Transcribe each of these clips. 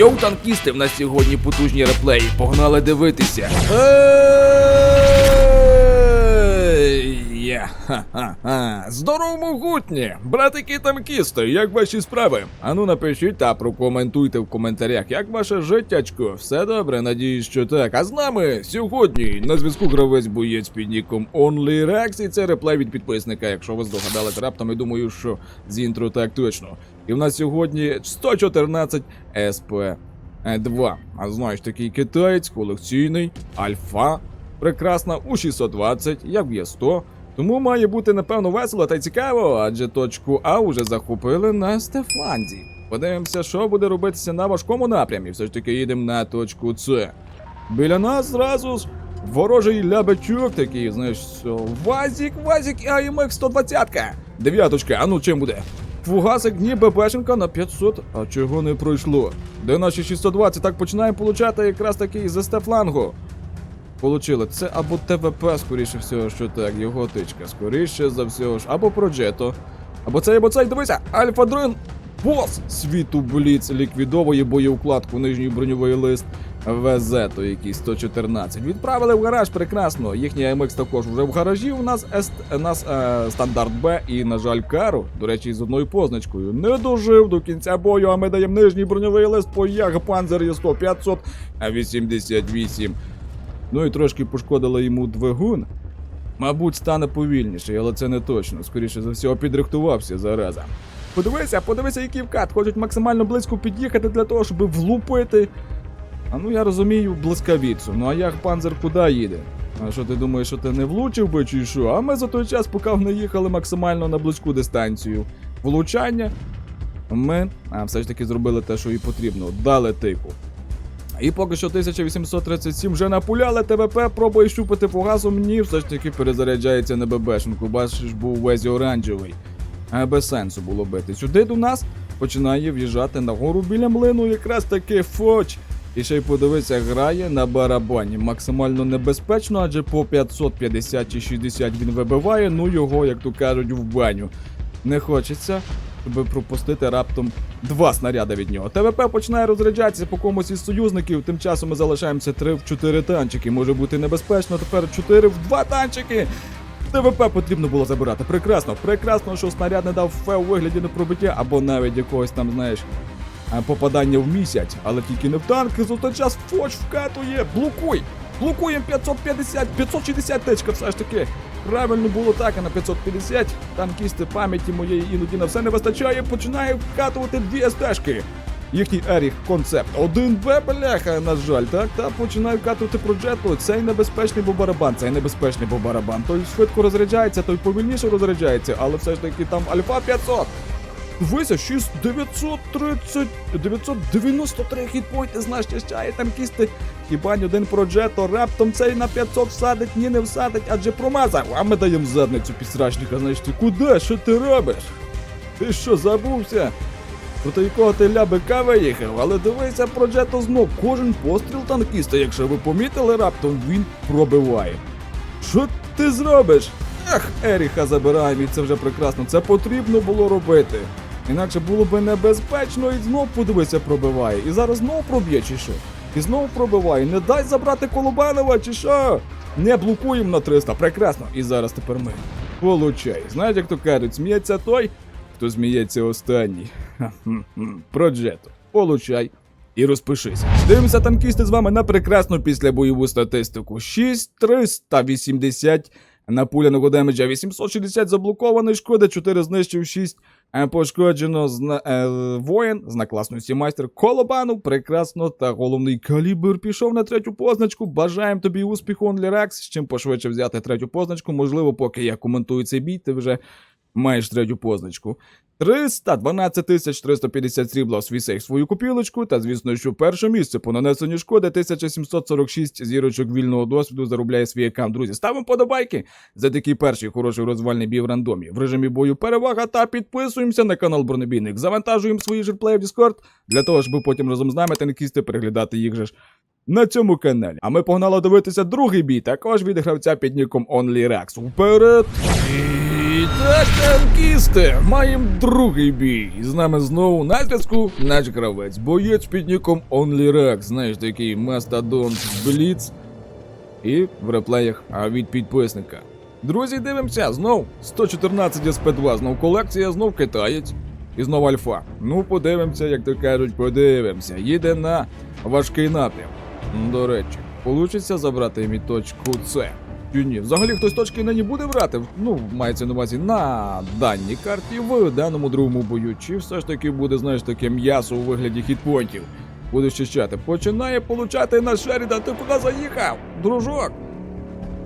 Йоу, танкісти, в нас сьогодні потужні реплеї. Погнали дивитися. Ей, Ха-ха-ха. Здорово, могутні! Братики танкісти, як ваші справи? Ану напишіть та прокоментуйте в коментарях, як ваше життячко. Все добре, надіюсь, що так. А з нами сьогодні на зв'язку гравець боєць під ніком OnlyRex, і це реплей від підписника. Якщо ви здогадались раптом, я думаю, що з інтро так точно. І в нас сьогодні 114 СП 2. А знаєш, такий китаєць, колекційний, альфа, прекрасна у 620, як в Є100. Тому має бути напевно весело та й цікаво, адже точку А вже захопили на Стефландії. Подивимося, що буде робитися на важкому напрямі. Все ж таки їдемо на точку С. Біля нас зразу ж ворожий лябачок такий, знаєш, Вазік, Вазік АМХ 120. Дев'яточка, а ну чим буде? Фугасик, ні, ББшенка на 500, а чого не пройшло? Де наші 620 так починаємо получати якраз таки з Стефлангу. Получили. Це або ТВП, скоріше всього, що так, його тичка. Скоріше за всього ж, або Проджето. Або цей, або цей, дивися, Альфа Дрин, бос світу Бліц ліквідовує боєукладку нижній броньовий лист ВЗ, то якийсь 114. Відправили в гараж, прекрасно. Їхній АМХ також вже в гаражі. У нас ест, нас е, стандарт Б і, на жаль, кару. До речі, з одною позначкою. Не дожив до кінця бою, а ми даємо нижній броньовий лист по Як Панзер є 100 500 88. Ну і трошки пошкодила йому двигун. Мабуть, стане повільніший, але це не точно. Скоріше за всього, підрихтувався зараза. Подивися, подивися, який вкат. Хочуть максимально близько під'їхати для того, щоб влупити. А ну я розумію, блискавіцу. Ну а як панзер куди їде? А що ти думаєш, що ти не влучив би чи що? А ми за той час, поки вони їхали максимально на близьку дистанцію. Влучання. Ми а, все ж таки зробили те, що і потрібно. Дали тику. І поки що 1837 вже напуляли ТВП, пробує щупати газу, ні, все ж таки перезаряджається на ББшенку. Бачиш, був весь оранжевий. А без сенсу було бити. Сюди до нас починає в'їжджати на гору біля млину, якраз таки фоч. І ще й подивися, грає на барабані. Максимально небезпечно, адже по 550 чи 60 він вибиває, ну його, як то кажуть, в баню. Не хочеться, щоб пропустити раптом два снаряди від нього. ТВП починає розряджатися по комусь із союзників. Тим часом ми залишаємося 3 в 4 танчики. Може бути небезпечно. Тепер 4 в 2 танчики. ТВП потрібно було забирати. Прекрасно, прекрасно, що снаряд не дав фе у вигляді непробиття, або навіть якогось там, знаєш, попадання в місяць, але тільки не в танки, за той час фоч вкатує. Блокуй! Блокуємо 550, 560 течка все ж таки. Правильно було так, а на 550 танкісти пам'яті моєї іноді на все не вистачає, починає вкатувати дві СТшки. Їхній Еріх концепт. Один Б, бляха, на жаль, так, та починає вкатувати проджету. Цей небезпечний бо барабан, цей небезпечний бо барабан. Той швидко розряджається, той повільніше розряджається, але все ж таки там альфа 500. Дивися, 6 930, 993 хітпойнти з нас щащає танкісти. Хіба ні один проджето раптом цей на 500 всадить, ні не всадить, адже промазав. А ми даємо задницю підсрачника, знаєш куди? Що ти робиш? Ти що, забувся? Проти якого ти лябика виїхав, але дивися, проджето знов. Кожен постріл танкіста, якщо ви помітили, раптом він пробиває. Що ти зробиш? Ех, Еріха забираємо, і це вже прекрасно. Це потрібно було робити. Інакше було би небезпечно і знов подивися, пробиває. І зараз знов проб'є, чи що? І знов пробиває. Не дай забрати Колобанова, чи що? Не блокуємо на 300. Прекрасно. І зараз тепер ми. Получай. Знаєте, як то кажуть, сміється той, хто зміється останній. Ха-хм-хм. Проджето. Получай. І розпишись. Дивимося танкісти з вами на прекрасну післябойову статистику. 6380 напуляного демеджа, 860 заблокованої шкоди, 4 знищив, 6 е, пошкоджено зна, е, воїн, знакласності майстер Колобанов, прекрасно, та головний калібр пішов на третю позначку. Бажаємо тобі успіху, Онлірекс, з чим пошвидше взяти третю позначку. Можливо, поки я коментую цей бій, ти вже маєш третю позначку. 312 350 срібла в свій сейф свою купілочку, та звісно, що перше місце по нанесенню шкоди 1746 зірочок вільного досвіду заробляє свій аккаунт. Друзі, ставимо подобайки за такий перший хороший розвальний бій в рандомі. В режимі бою перевага та підписуємося на канал Бронебійник. Завантажуємо свої жерплеї в Discord для того, щоб потім разом з нами танкісти переглядати їх же ж на цьому каналі. А ми погнали дивитися другий бій, також від гравця під ніком OnlyRex. Вперед! Так, танкісти! Маємо другий бій. І з нами знову на зв'язку наш гравець. Боєць під ніком OnlyRack. Знаєш, такий мастодон Бліц. І в реплеях а від підписника. Друзі, дивимося, знов 114 SP2, знов колекція, знов китаєць. І знов альфа. Ну, подивимося, як то кажуть, подивимося. Їде на важкий напрям. До речі, получиться забрати мій точку С. Ні? Взагалі хтось точки нині буде брати? Ну, мається на увазі на даній карті в даному другому бою. Чи все ж таки буде, знаєш, таке м'ясо у вигляді хітпонтів? Буде щищати. Починає получати на Шеріда. Ти куди заїхав? Дружок?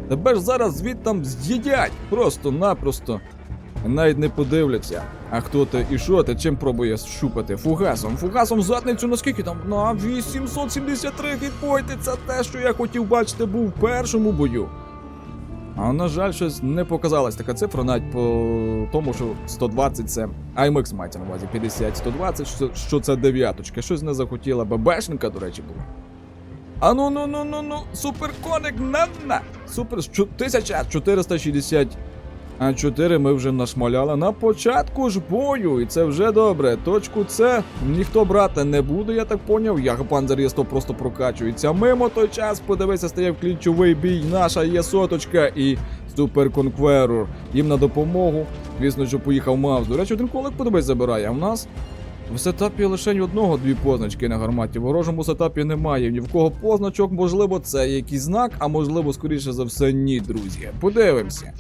Тебе ж зараз звідтам з'їдять. Просто-напросто. Навіть не подивляться. А хто ти і що ти чим пробує щупати? Фугасом. Фугасом задницю наскільки там? На 873 хітпойти. Це те, що я хотів бачити, був в першому бою. А на жаль, щось не показалась така цифра, навіть по тому, що 120 це IMX мається на увазі 50, 120, що, що це дев'яточка. Щось не захотіла ББшника, до речі, була. А ну ну ну ну ну, суперконик на на! Супер 1460. А 4 ми вже нашмаляли на початку ж бою, і це вже добре. Точку С ніхто брати не буде, я так поняв. Ягпанзер є 100 просто прокачується. Мимо той час, подивися, стає в клінчовий бій. Наша є соточка і Супер Конкверор. Їм на допомогу. Звісно, що поїхав Маус. До речі, один колик подивись забирає. А в нас в сетапі лише одного дві позначки на гарматі. В ворожому сетапі немає. Ні в кого позначок, можливо, це якийсь знак, а можливо, скоріше за все, ні, друзі. Подивимося.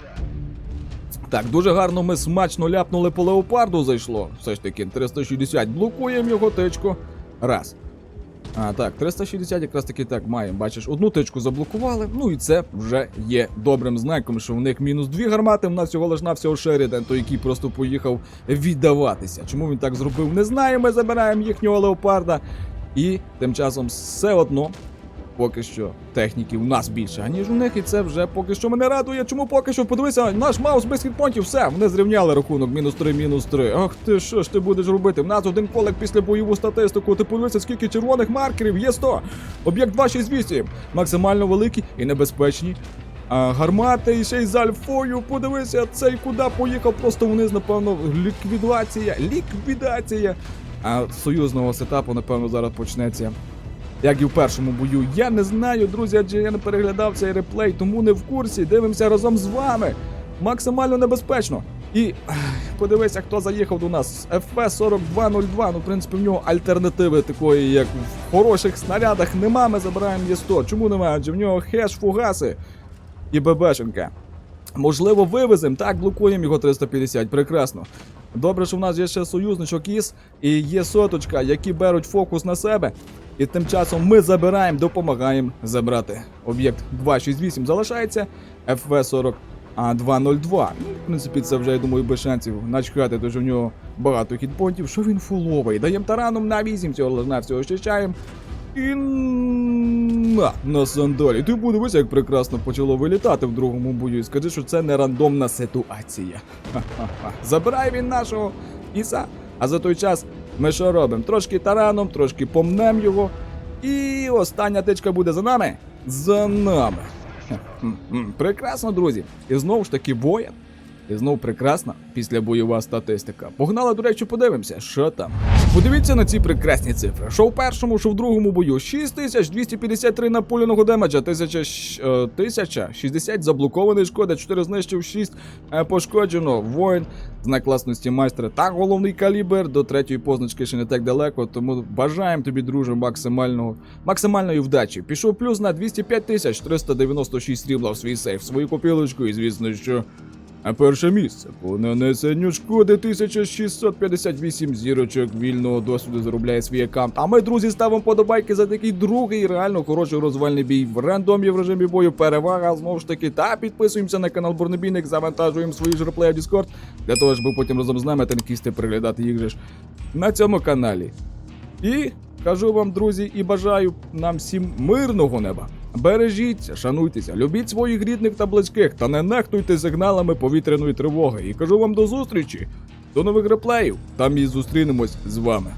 Так, дуже гарно ми смачно ляпнули по леопарду зайшло. Все ж таки, 360. Блокуємо його тичку. Раз. А, так, 360 якраз таки так маємо. Бачиш, одну тичку заблокували. Ну і це вже є добрим знаком, що в них мінус дві гармати. В нас цього лиш навсього Шеріден, той який просто поїхав віддаватися. Чому він так зробив, не знаю. Ми забираємо їхнього леопарда. І тим часом все одно поки що техніки у нас більше, аніж у них, і це вже поки що мене радує. Чому поки що подивися, наш маус без хітпонтів, все, вони зрівняли рахунок, мінус 3, мінус 3. Ах ти що ж ти будеш робити? В нас один колик після бойову статистику. Ти подивися, скільки червоних маркерів є 100. Об'єкт 268. Максимально великі і небезпечні. А гармати і ще й з альфою. Подивися, цей куди поїхав. Просто вниз, напевно, ліквідація. Ліквідація. А союзного сетапу, напевно, зараз почнеться як і в першому бою. Я не знаю, друзі, адже я не переглядав цей реплей, тому не в курсі. Дивимося разом з вами. Максимально небезпечно. І подивися, хто заїхав до нас. FP4202. Ну, в принципі, в нього альтернативи такої, як в хороших снарядах, нема. Ми забираємо Є100. Чому немає? Адже в нього хеш, фугаси і ББшенка. Можливо, вивеземо, так, блокуємо його 350. Прекрасно. Добре, що в нас є ще союзничок ІС і є соточка, які беруть фокус на себе. І тим часом ми забираємо, допомагаємо забрати. Об'єкт 268 залишається, ФВ-40 а 202. Ну, в принципі, це вже, я думаю, без шансів начхати, тож у нього багато хітпонтів. Що він фуловий? Даємо тараном на 8, цього лежна всього щищаємо. І на, на сандалі. Ти подивися, як прекрасно почало вилітати в другому бою. І скажи, що це не рандомна ситуація. Ха-ха-ха. Забирає він нашого Іса. А за той час ми що робимо? Трошки тараном, трошки помнем його. І остання тичка буде за нами. За нами. Прекрасно, друзі. І знову ж таки воєн. І знов прекрасна післябойова статистика. Погнали, до речі, подивимося, що там. Подивіться на ці прекрасні цифри. Що в першому, що в другому бою. 6253 напуляного демеджа, 1000, щ- е, 1060 заблокованої шкоди, 4 знищив, 6 е, пошкоджено. Воїн, знак класності майстра та головний калібр. До третьої позначки ще не так далеко. Тому бажаємо тобі, друже, максимального, максимальної вдачі. Пішов плюс на 205 тисяч 396 срібла в свій сейф, свою копілочку, і звісно, що. А перше місце по нанесенню шкоди 1658 зірочок вільного досвіду заробляє свій аккаунт. А ми, друзі, ставимо подобайки за такий другий реально хороший розвальний бій в рандомі в режимі бою. Перевага знову ж таки. Та підписуємося на канал Бурнебійник, завантажуємо свої ж реплеї в Discord, для того, щоб потім разом з нами танкісти переглядати їх же ж на цьому каналі. І кажу вам, друзі, і бажаю нам всім мирного неба. Бережіться, шануйтеся, любіть своїх рідних та близьких та не нехтуйте сигналами повітряної тривоги. І кажу вам до зустрічі, до нових реплеїв. Там і зустрінемось з вами.